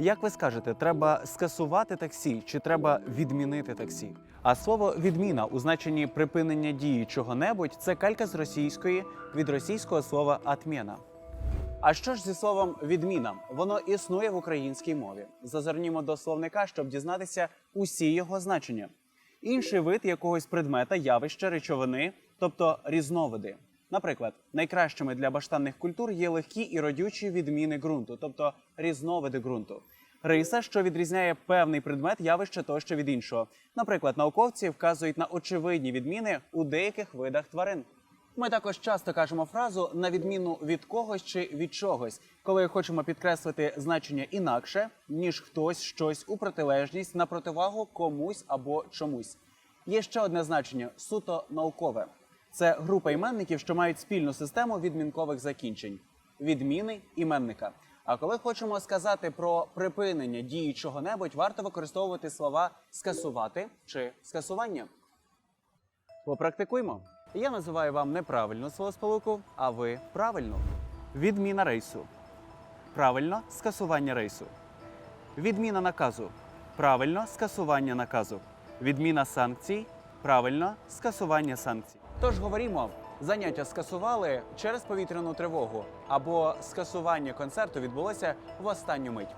Як ви скажете, треба скасувати таксі чи треба відмінити таксі? А слово відміна у значенні припинення дії чого-небудь це калька з російської від російського слова атміна. А що ж зі словом відміна? Воно існує в українській мові. Зазирнімо до словника, щоб дізнатися усі його значення. Інший вид якогось предмета, явища, речовини, тобто різновиди. Наприклад, найкращими для баштанних культур є легкі і родючі відміни ґрунту, тобто різновиди ґрунту. Риса, що відрізняє певний предмет явища тощо від іншого. Наприклад, науковці вказують на очевидні відміни у деяких видах тварин. Ми також часто кажемо фразу на відміну від когось чи від чогось, коли хочемо підкреслити значення інакше, ніж хтось щось у протилежність на противагу комусь або чомусь. Є ще одне значення суто наукове. Це група іменників, що мають спільну систему відмінкових закінчень відміни іменника. А коли хочемо сказати про припинення дії чого-небудь, варто використовувати слова скасувати чи скасування. Попрактикуймо. Я називаю вам неправильну словосполуку, а ви правильну. Відміна рейсу. Правильно скасування рейсу. Відміна наказу. Правильно скасування наказу. Відміна санкцій. Правильно скасування санкцій. Тож говоримо, заняття скасували через повітряну тривогу або скасування концерту відбулося в останню мить.